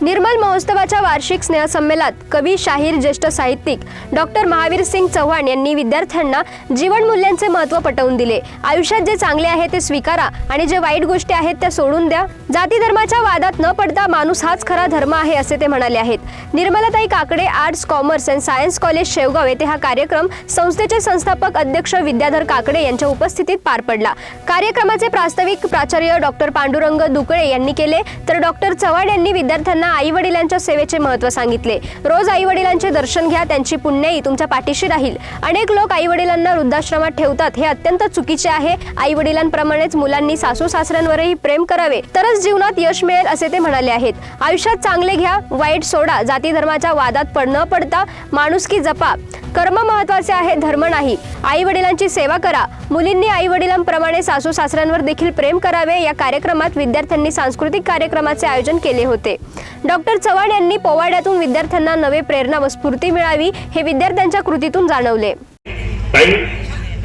निर्मल महोत्सवाच्या वार्षिक स्नेहसंमेलनात कवी शाहीर ज्येष्ठ साहित्यिक डॉक्टर महावीर सिंग चव्हाण यांनी विद्यार्थ्यांना जीवनमूल्यांचे महत्त्व पटवून दिले. आयुष्यात जे चांगले आहे ते स्वीकारा आणि जे वाईट गोष्टी आहेत त्या सोडून द्या. जाती धर्माच्या वादात न पडता माणूस हाच खरा धर्म आहे असे ते म्हणाले आहेत. Nirmalatai Kakade arts commerce and science college Shevgaon येथे हा कार्यक्रम संस्थेचे संस्थापक अध्यक्ष विद्याधर काकडे यांच्या उपस्थितीत पार पडला. कार्यक्रमाचे प्रास्ताविक प्राचार्य डॉक्टर पांडुरंग दुकळे यांनी केले. तर डॉक्टर चव्हाण यांनी विद्यार्थ्यांना आई वडिलांच्या सेवेचे महत्त्व सांगितले. रोज आई वडिलांचे दर्शन घ्या त्यांची पुण्याई तुमच्या पाठीशी राहील. अनेक लोक आई वडिलांना वृद्धाश्रमात ठेवतात. हे अत्यंत चुकीचे आहे. आई वडिलांप्रमाणेच मुलांनी सासू सासऱ्यांवरही प्रेम करावे. तरच जीवनात यश मिळेल असे ते म्हणाले आहेत. आयुष्यात चांगले घ्या वाईट सोडा. जाती धर्माच्या वादात पड न पडता माणुसकी जपा. कर्म महत्त्वाचे आहे धर्म नाही. आई वडिलांची सेवा करा. मुलींनी आई वडिलांप्रमाणे सासू सासऱ्यांवर देखील प्रेम करावे. या कार्यक्रमात विद्यार्थ्यांनी सांस्कृतिक कार्यक्रमाचे आयोजन केले होते. डॉक्टर चव्हाण यांनी पोवाड्यातून विद्यार्थ्यांना नवे प्रेरणा व स्फूर्ती मिळावी हे विद्यार्थ्यांच्या कृतीतून जाणवले.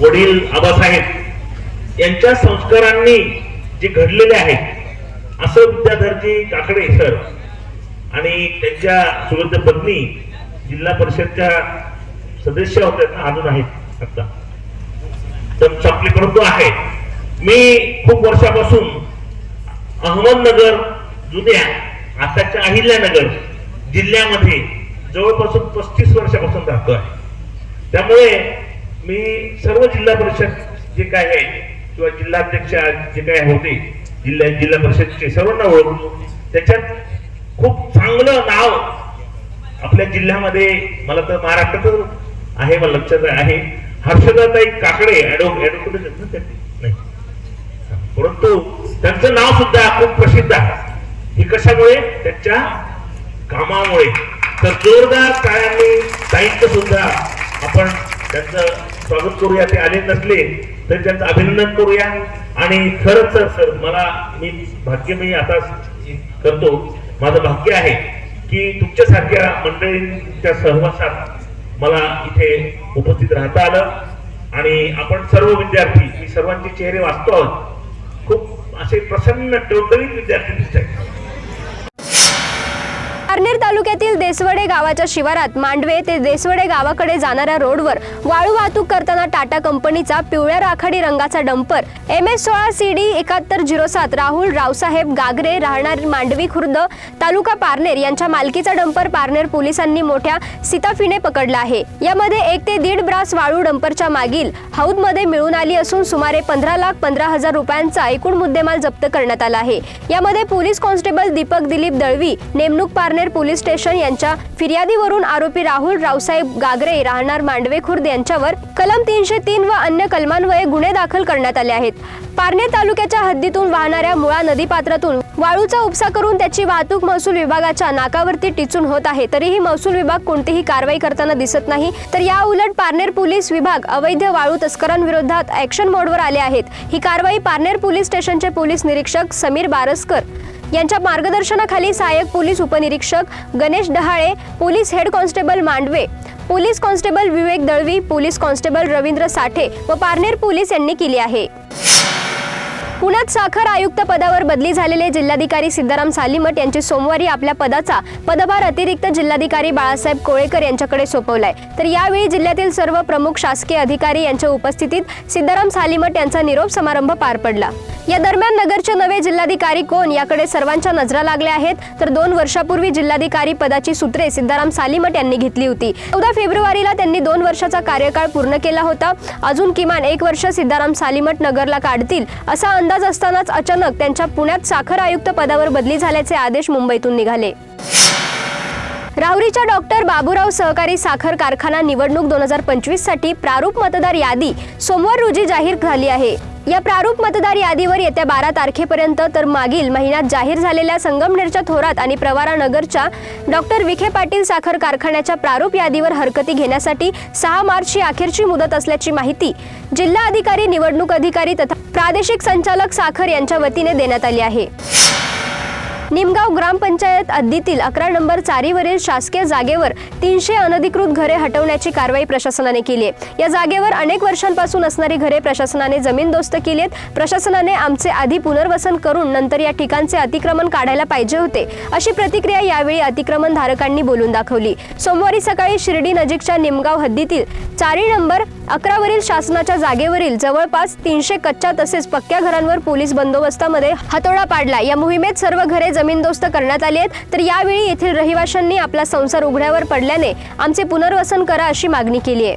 वडील आबासाहेब यांच्या संस्कारांनी जे घडलेले आहेत असं विद्याधरजी काकडे सर आणि त्यांच्या सुगंध पत्नी जिल्हा परिषदच्या सदस्य होत्या ना अजून आहेत आता. तर संपले परंतु आहे. मी खूप वर्षापासून अहमदनगर जुन्या आताच्या अहिल्यानगर जिल्ह्यामध्ये जवळपासून पस्तीस वर्षापासून राहतो आहे. त्यामुळे मी सर्व जिल्हा परिषद जे काय आहे किंवा जिल्हाध्यक्ष जे काय होते जिल्हा जिल्हा परिषदचे सर्वांना ओळखतो त्याच्यात खूप चांगलं नाव आपल्या जिल्ह्यामध्ये मला तर महाराष्ट्रातच आहे मला लक्षात आहे. हर्षदाताई काकडे ऍडव्होकेट ना नाही. परंतु त्यांचं नाव सुद्धा खूप प्रसिद्ध आहे. हे कशामुळे? त्यांच्या कामामुळे. तर जोरदार टाळ्यांनी साहित्य सुद्धा आपण त्यांचं स्वागत करूया. ते आले नसले तर त्यांचं अभिनंदन करूया. आणि खरंच सर सर मला मी भाग्य मी आता करतो. माझं भाग्य आहे की तुमच्यासारख्या मंडळींच्या सहवासात मला इथे उपस्थित राहता आलं. आणि आपण सर्व विद्यार्थी मी सर्वांचे चेहरे वाचतो आहोत. खूप असे प्रसन्न टवटवीत विद्यार्थी दिसत आहेत. पारनेर तालुक्यातील देसवडे गावाच्या शिवारात मांडवे ते देसवडे गावाकडे जाणाऱ्या रोडवर वाळू वाहतूक करताना टाटा कंपनीचा पिवळ्या राखाडी रंगाचा डंपर एम एस सोळा सी डी एकाहत्तर झिरो सात राहुल रावसाहेब गागरे राहणार मांडवी खुर्द तालुका पारनेर यांच्या मालकीचा डंपर पारनेर पोलिसांनी मोठ्या सिताफीने पकडला आहे. यामध्ये एक ते दीड ब्रास वाळू डंपरच्या मागील हौदमध्ये मिळून आली असून सुमारे पंधरा लाख पंधरा हजार रुपयांचा एकूण मुद्देमाल जप्त करण्यात आला आहे. यामध्ये पोलीस कॉन्स्टेबल दीपक दिलीप दळवी नेमणूक पारनेर पोलीस स्टेशन यांच्या फिर्यादीवरून आरोपी राहुल रावसाहेब गागरे राहणार मांडवे खुर्द यांच्यावर कलम तीनशे तीन व अन्य कलमांवये गुन्हे दाखल करण्यात आले आहेत. पारनेर तालुक्याच्या हद्दीतून वाहणाऱ्या मुळा नदीपात्रातून वाळूचा उपसा करून त्याची वाहतूक महसूल विभागाच्या नाकावरती टिचून होत आहे. तरीही महसूल विभाग कोणतीही कारवाई करताना दिसत नाही. तर या उलट पारनेर पोलीस विभाग अवैध वाळू तस्करांविरोधात ऍक्शन मोडवर आले आहेत. ही कारवाई पारनेर पोलीस स्टेशनचे पोलीस निरीक्षक समीर बारसकर यांच्या मार्गदर्शनाखाली सहाय्यक पोलीस उपनिरीक्षक Ganesh Dahale police head constable Mandve police constable Vivek Dalvi police constable Ravindra Sathe व पारनेर पोलीस यांनी केली आहे. पुण्यात साखर आयुक्त पदावर बदली झालेले जिल्हाधिकारी सिद्धाराम सालीमठ यांची सोमवारी आपल्या पदाचा पदभार अतिरिक्त जिल्हाधिकारी बाळासाहेब कोळेकर यांच्याकडे सोपवलाय. तर यावेळी जिल्ह्यातील सर्व प्रमुख शासकीय अधिकारी यांच्या उपस्थितीत सिद्धाराम सालीमठ यांचा निरोप समारंभ पार पडला. या दरम्यान नगरचे नवे जिल्हाधिकारी कोण याकडे सर्वांच्या नजरा लागल्या आहेत. तर दोन वर्षापूर्वी जिल्हाधिकारी पदाची सूत्रे सिद्धाराम सालीमठ यांनी घेतली होती. चौदा फेब्रुवारीला त्यांनी दोन वर्षाचा कार्यकाळ पूर्ण केला होता. अजून किमान एक वर्ष सिद्धाराम सालीमठ नगरला काढतील असा अंदाज असतानाच अचानक त्यांच्या पुण्यात साखर आयुक्त पदावर बदली झाल्याचे आदेश मुंबईतून निघाले. राहुरीच्या डॉक्टर बाबूराव सहकारी साखर कारखाना निवडणूक दोन हजार पंचवीससाठी प्रारूप मतदार यादी सोमवार रोजी जाहीर झाली आहे. या प्रारूप मतदार यादीवर येत्या बारा तारखेपर्यंत तर मागील महिन्यात जाहीर झालेल्या संगमनेरच्या थोरात आणि प्रवारा नगरच्या डॉक्टर विखे पाटील साखर कारखान्याच्या प्रारूप यादीवर हरकती घेण्यासाठी सहा मार्चची अखेरची मुदत असल्याची माहिती जिल्हा अधिकारी निवडणूक अधिकारी तथा प्रादेशिक संचालक साखर यांच्या वतीने देण्यात आली आहे. निमगाव ग्रामपंचायत हद्दीतील अकरा नंबर चारीवरील शासकीय जागेवर तीनशे अनधिकृत घरे हटवण्याची कारवाई प्रशासनाने केली आहे. या जागेवर अनेक वर्षांपासून असणारी घरे प्रशासनाने जमीनदोस्त केली आहेत प्रशासनाने आमचे आधी पुनर्वसन करून नंतर या ठिकाणचे अतिक्रमण काढायला पाहिजे होते. अशी प्रतिक्रिया यावेळी अतिक्रमण धारकांनी बोलून दाखवली. सोमवारी सकाळी शिर्डी नजीकच्या निमगाव हद्दीतील चारी नंबर अकरावरील शासनाच्या जागेवरील जवळपास तीनशे कच्च्या तसेच पक्क्या घरांवर पोलीस बंदोबस्तामध्ये हातोडा पाडला. या मोहिमेत सर्व घरे जमीनदोस्त करण्यात आली आहेत. तर यावेळी येथील रहिवाशांनी आपला संसार उघड्यावर पडल्याने आमचे पुनर्वसन करा अशी मागणी केली आहे.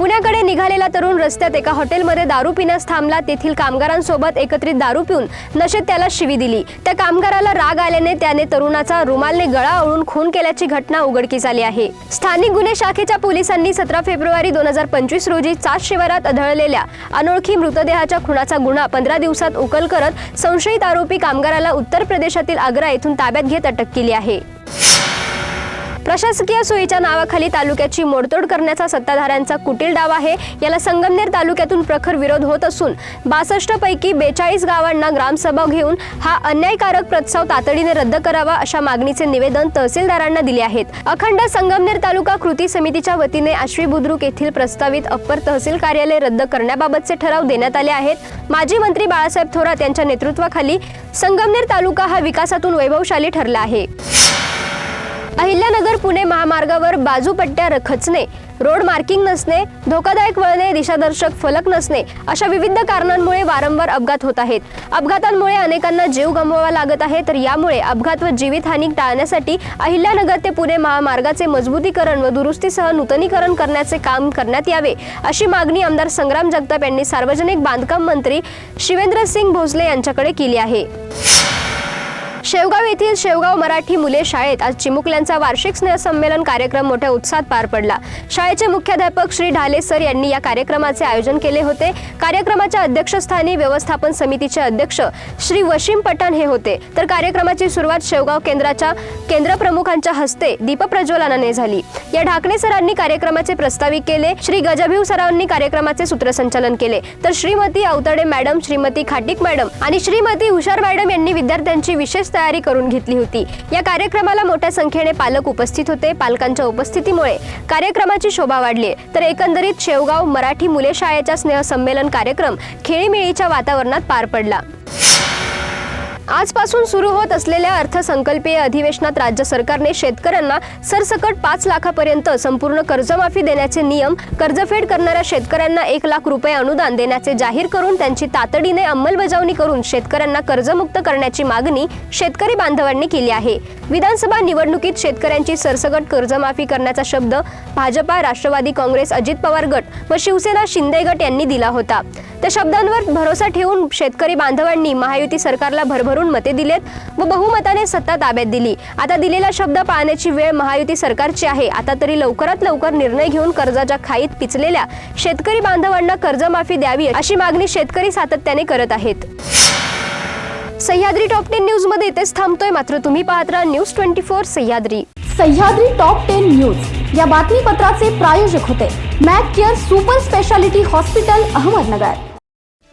पुण्याकडे निघालेला तरुण रस्त्यात एका हॉटेलमध्ये दारू पिण्यास थांबला. तेथील कामगारांसोबत एकत्रित दारू पिऊन नशेत त्याला शिवी दिली. त्या कामगाराला राग आल्याने त्याने तरुणाचा रुमालने गळा ओळून खून केल्याची घटना उघडकीस आली आहे. स्थानिक गुन्हे शाखेच्या पोलिसांनी सतरा फेब्रुवारी दोन हजार पंचवीस रोजी चाच शिवारात आढळलेल्या अनोळखी मृतदेहाच्या खुनाचा गुन्हा पंधरा दिवसात उकल करत संशयित आरोपी कामगाराला उत्तर प्रदेशातील आग्रा येथून ताब्यात घेत अटक केली आहे. प्रशासकीय सोयीच्या नावाखाली तालुक्याची मोडतोड करण्याचा सत्ताधाऱ्यांचा कुटील डाव आहे. याला संगमनेर तालुक्यातून प्रखर विरोध होत असून बासष्ट पैकी बेचाळीस गावांना ग्रामसभा घेऊन हा अन्यायकारक प्रस्ताव तातडीने रद्द करावा अशा मागणीचे निवेदन तहसीलदारांना दिले आहेत. अखंड संगमनेर तालुका कृती समितीच्या वतीने आश्वी बुद्रुक येथील प्रस्तावित अप्पर तहसील कार्यालय रद्द करण्याबाबतचे ठराव देण्यात आले आहेत. माजी मंत्री बाळासाहेब थोरात यांच्या नेतृत्वाखाली संगमनेर तालुका हा विकासातून वैभवशाली ठरला आहे. अहिल्यानगर पुणे महामार्गावर बाजूपट्ट्या रखचणे रोड मार्किंग नसणे धोकादायक वळणे दिशादर्शक फलक नसणे अशा विविध कारणांमुळे वारंवार अपघात होत आहेत. अपघातांमुळे अनेकांना जीव गमवावा लागत आहे तर यामुळे अपघात व जीवितहानी टाळण्यासाठी अहिल्यानगर ते पुणे महामार्गाचे मजबूतीकरण व दुरुस्तीसह नूतनीकरण करण्याचे काम करण्यात यावे अशी मागणी आमदार संग्राम जगताप यांनी सार्वजनिक बांधकाम मंत्री शिवेंद्रसिंग भोसले यांच्याकडे केली आहे. शेवगाव येथील शेवगाव मराठी मुले शाळेत आज चिमुकल्यांचा वार्षिक स्नेहसंमेलन कार्यक्रम मोठ्या उत्साहात पार पडला. शाळेचे मुख्याध्यापक श्री ढाले सर यांनी या कार्यक्रमाचे आयोजन केले होते. कार्यक्रमाच्या अध्यक्षस्थानी व्यवस्थापन समितीचे अध्यक्ष श्री वशीम पठाण हे होते. तर कार्यक्रमाची सुरुवात शेवगाव केंद्राच्या केंद्रप्रमुखांच्या हस्ते दीपप्रज्वलनाने झाली. या ढाकणे सरांनी कार्यक्रमाचे प्रस्तावित केले. श्री गजभिव सरांनी कार्यक्रमाचे सूत्रसंचालन केले. तर श्रीमती अवतडे मॅडम श्रीमती खाटिक मॅडम आणि श्रीमती हुशार मॅडम यांनी विद्यार्थ्यांची विशेष तयारी करून घेतली होती. या कार्यक्रमाला मोठ्या संख्येने पालक उपस्थित होते. पालकांच्या उपस्थितीमुळे कार्यक्रमाची शोभा वाढली. तर एकंदरीत शेवगाव मराठी मुले शाळेच्या स्नेहसंमेलन कार्यक्रम खेळीमेळीच्या वातावरणात पार पडला. आजपासून सुरू होत असलेल्या अर्थसंकल्पीय अधिवेशनात राज्य सरकारने शेतकऱ्यांना सरसकट पाच लाखापर्यंत संपूर्ण कर्जमाफी देण्याचे नियम कर्जफेड करणाऱ्या शेतकऱ्यांना एक लाख रुपये अनुदान देण्याचे जाहीर करून त्यांची तातडीने अंमलबजावणी करून शेतकऱ्यांना कर्जमुक्त करण्याची मागणी शेतकरी बांधवांनी केली आहे. विधानसभा निवडणुकीत शेतकऱ्यांची सरसकट कर्जमाफी करण्याचा शब्द भाजपा राष्ट्रवादी काँग्रेस अजित पवार गट व शिवसेना शिंदे गट यांनी दिला होता. त्या शब्दांवर भरोसा ठेवून शेतकरी बांधवांनी महायुती सरकारला भरभरून मते दिलेत व बहुमताने सत्ता ताब्यात दिली. आता दिलेला शब्द पाळण्याची वेळ महायुती सरकारची आहे. आता तरी लवकरात लवकर निर्णय घेऊन कर्जाच्या खाईत पिचलेल्या शेतकरी बांधवांना कर्जमाफी द्यावी अशी मागणी शेतकरी सातत्याने करत आहेत. सह्याद्री टॉप टेन न्यूजमध्ये इथेच थांबतोय. मात्र तुम्ही पाहत राहा news twenty four Sahyadri. Sahyadri top ten news. या बातमीपत्राचे प्रायोजक होते. Mac care super speciality hospital Ahmednagar.